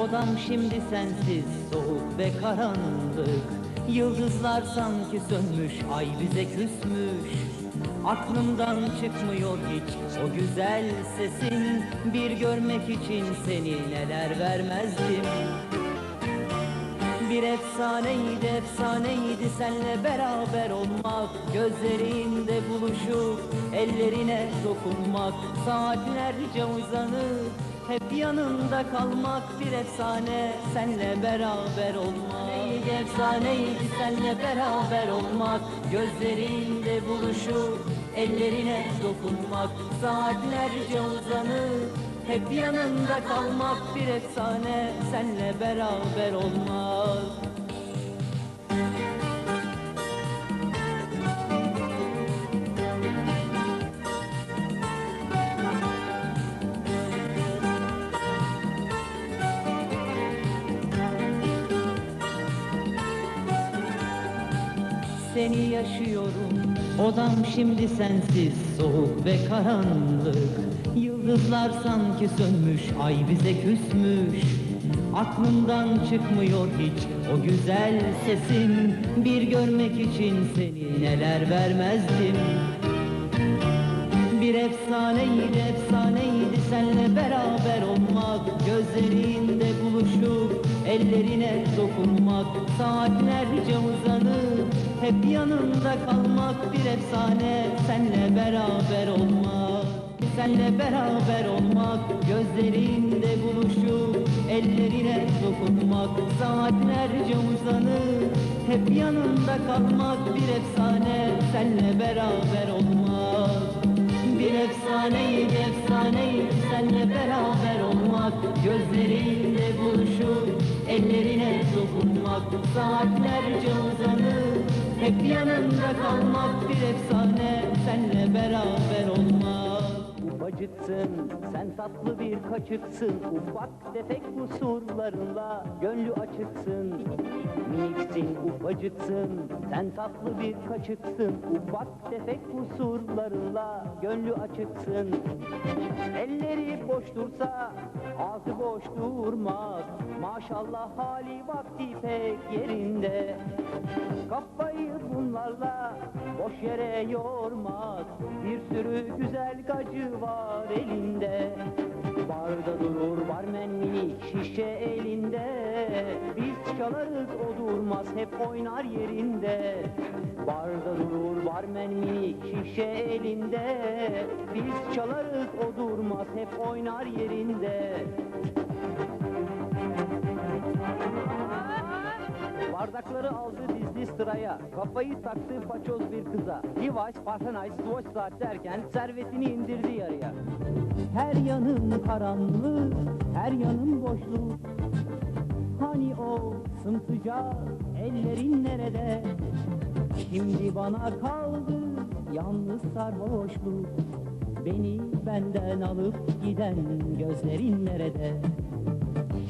Odam şimdi sensiz soğuk ve karanlık. Yıldızlar sanki sönmüş ay bize küsmüş. Aklımdan çıkmıyor hiç o güzel sesin. Bir görmek için seni neler vermezdim. Bir efsaneydi efsaneydi senle beraber olmak. Gözlerinde buluşup ellerine dokunmak. Saatlerce uzanıp hep yanında kalmak Bir efsane. Senle beraber olmak. Neydi efsaneydi senle beraber olmak? Gözlerinde buluşup ellerine dokunmak. Saatlerce uzanıp hep yanında kalmak bir efsane. Senle beraber olmak Seni yaşıyorum. Odam şimdi sensiz soğuk ve karanlık. Yıldızlar sanki sönmüş ay bize küsmüş. Aklımdan çıkmıyor hiç o güzel sesin Bir görmek için seni neler vermezdim. Bir efsaneydi efsaneydi senle beraber olmak. Gözlerinde buluşup ellerine dokunmak Saatlerce uzanıp hep yanında kalmak Bir efsane. Senle beraber olmak Senle beraber olmak Gözlerinde buluşup ellerine dokunmak Saatlerce uzanıp hep yanında kalmak Bir efsane. Senle beraber olmak bir efsaneydi efsaneydi senle beraber olmak Gözlerinde buluşup ellerine dokunmak Saatlerce uzanıp hep yanında kalmak Bir efsane senle beraber olmak Ufacıksın sen tatlı bir kaçıksın. Ufak tefek kusurlarınla gönlü açıksın. Miniksin ufacıksın sen tatlı bir kaçıksın. Ufak tefek kusurlarınla gönlü açıksın. Elleri boş dursa ağzı boş durmaz. Maşallah hali vakti pek yerinde. Bunlarla boş yere yormaz. Bir sürü güzel gacı var elinde. Barda durur barmen minik şişe elinde. Biz çalarız o durmaz hep oynar yerinde. Barda durur barmen minik şişe elinde. Biz çalarız o durmaz hep oynar yerinde Bardakları aldı dizdi sıraya. Kafayı taktı paçoz bir kıza. Levi's, Parthenaise, Swatch derken Servetini indirdi yarıya. Her yanım karanlık Her yanım boşluk. Hani o sımsıcak Ellerin nerede? Şimdi bana kaldı Yalnız sarhoşluk. Beni benden alıp giden Gözlerin nerede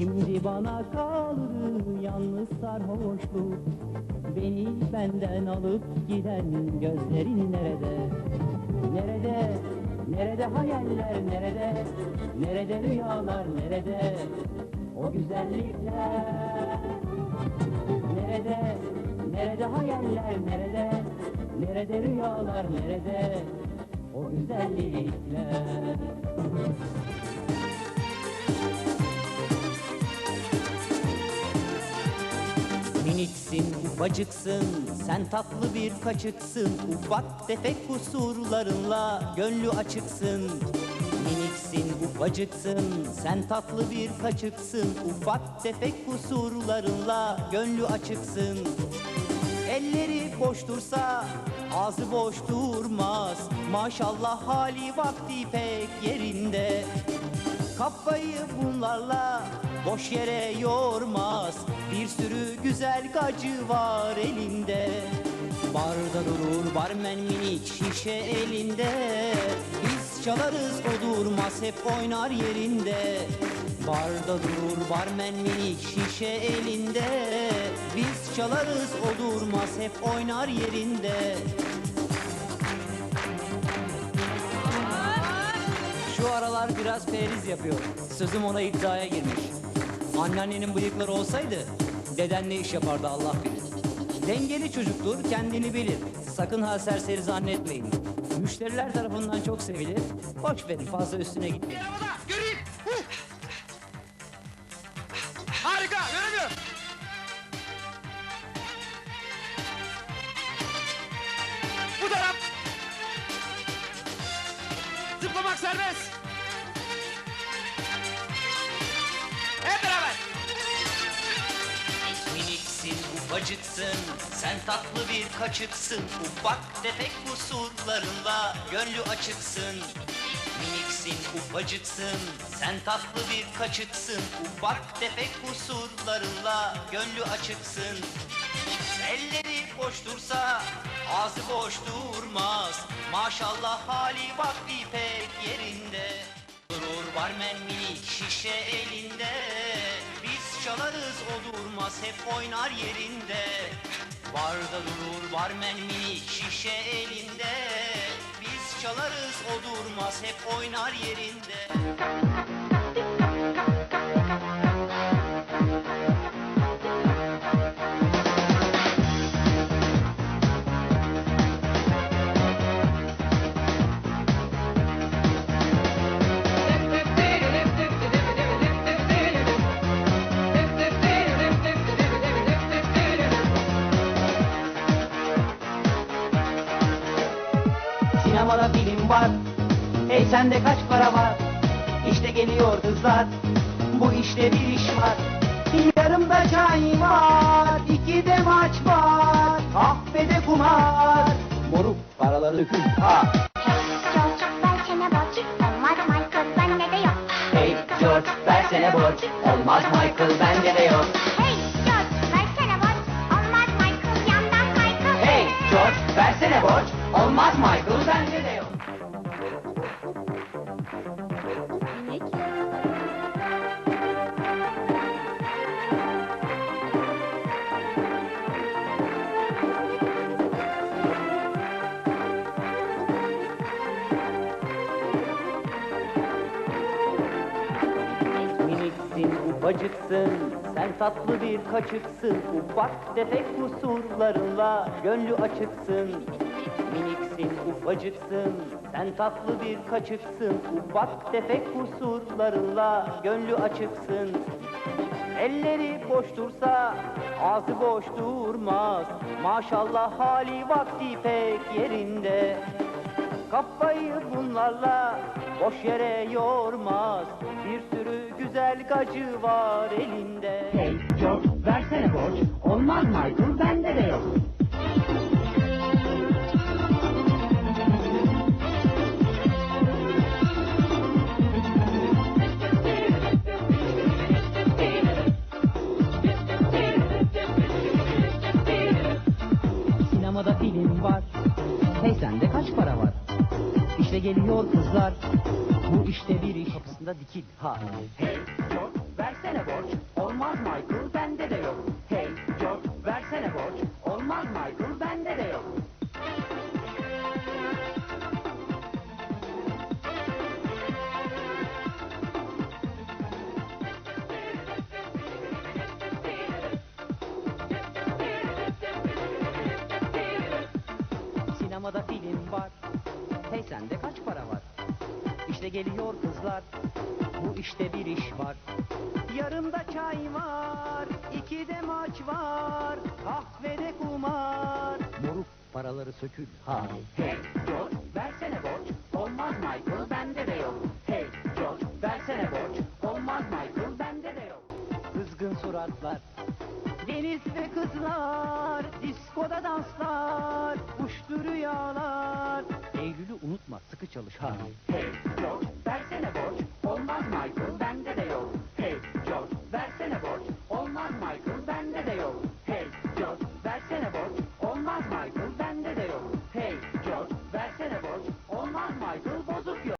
Şimdi bana kaldı yalnız sarhoşluk Beni benden alıp giden gözlerin nerede? Nerede? Nerede hayaller nerede? Nerede rüyalar nerede? O güzellikler Nerede? Nerede hayaller nerede? Nerede rüyalar nerede? O güzellikler Miniksin, ufacıksın, sen tatlı bir kaçıksın. Ufak tefek kusurlarınla gönlü açıksın. Miniksin, ufacıksın, sen tatlı bir kaçıksın. Ufak tefek kusurlarınla gönlü açıksın. Elleri boş dursa ağzı boş durmaz. Maşallah hali vakti pek yerinde. Kafayı bunlarla boş yere yormaz Bir sürü güzel gacı var elinde. Barda durur barmen minik şişe elinde. Biz çalarız o durmaz hep oynar yerinde. Barda durur barmen minik şişe elinde. Biz çalarız o durmaz hep oynar yerinde. Şu aralar biraz periz yapıyor. Sözüm ona iddiaya girmiş. Anneannenin bıyıkları olsaydı deden ne iş yapardı Allah bilir. Dengeli çocuktur, kendini bilir. Sakın ha serseri zannetmeyin. Müşteriler tarafından çok sevilir. Boş verin fazla üstüne gitmeyin. Göreyim. Ufacıksın sen tatlı bir kaçıksın ufak tefek kusurlarınla gönlü açıksın. Miniksin ufacıksın sen tatlı bir kaçıksın ufak tefek kusurlarınla gönlü açıksın. Elleri boş dursa ağzı boş durmaz. Maşallah hali vakti pek yerinde. Durur barmen minik şişe elinde Çalarız o durmaz hep oynar yerinde. Barda durur barmen minik şişe elinde. Biz çalarız o durmaz hep oynar yerinde sende kaç para var? İşte geliyor kızlar Bu işte bir iş var. Yarımda çay var. İki de maç var. Kahvede kumar. Moruk paraları dökül ha. George versene borç Olmaz Michael bende de yok Hey George versene borç. Olmaz Michael bende de yok. Hey George versene borç. Olmaz Michael yandan kaykıl Hey George versene borç. Olmaz Michael Ufacıksın sen tatlı bir kaçıksın. Ufak tefek kusurlarınla gönlü açıksın. Miniksin ufacıksın sen tatlı bir kaçıksın. Ufak tefek kusurlarınla gönlü açıksın. Elleri boş dursa ağzı boş durmaz. Maşallah hali vakti pek yerinde. Kafayı bunlarla boş yere yormaz Bir sürü güzel gacı var elinde. Hey George versene borç. Olmaz Michael bende de yok. Sinemada film var. Hey sende kaç para var İşte geliyor kızlar. Bu işte bir iş. Kapısında dikil. Ha. Hey George versene borç. Olmaz Michael bende de yok. Hey George versene borç. Olmaz Michael bende de yok sende kaç para var? İşte geliyor kızlar Bu işte bir iş var. Yarımda çay var iki de maç var Kahvede kumar. Moruk paraları sökül ha. Hey George versene borç. Olmaz Michael bende de yok. Hey George versene borç. Olmaz Michael bende de yok. Kızgın suratlar Deniz ve kızlar, diskoda danslar, unutma, sıkı çalış ha. Hey George, versene borç. Olmaz Michael, bende de yok. Hey George, versene borç. Olmaz Michael,